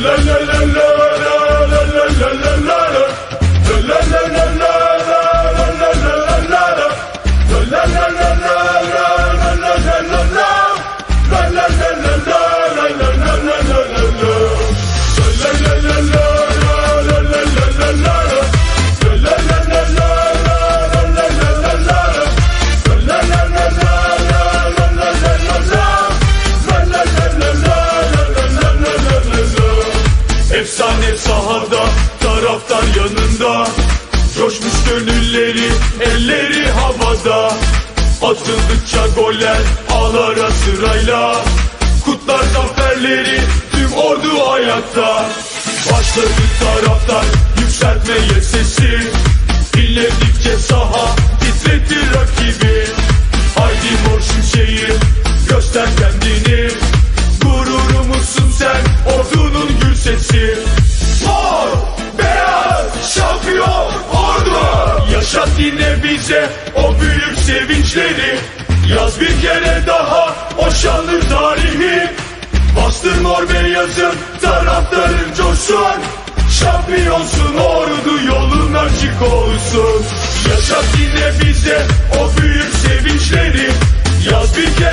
la la la la. sahada Taraftar yanında. Coşmuş gönülleri elleri havada. Atıldıkça goller ağlara sırayla. Kutlar zaferleri tüm ordu ayakta Başladı taraftar bize o büyük sevinçleri. Yaz bir kere daha o şanlı tarihi. Bastır mor beyazın taraftarın coşsun. Şampiyonsun ordu yolun açık olsun. Yaşat yine bize o büyük sevinçleri. Yaz bir kere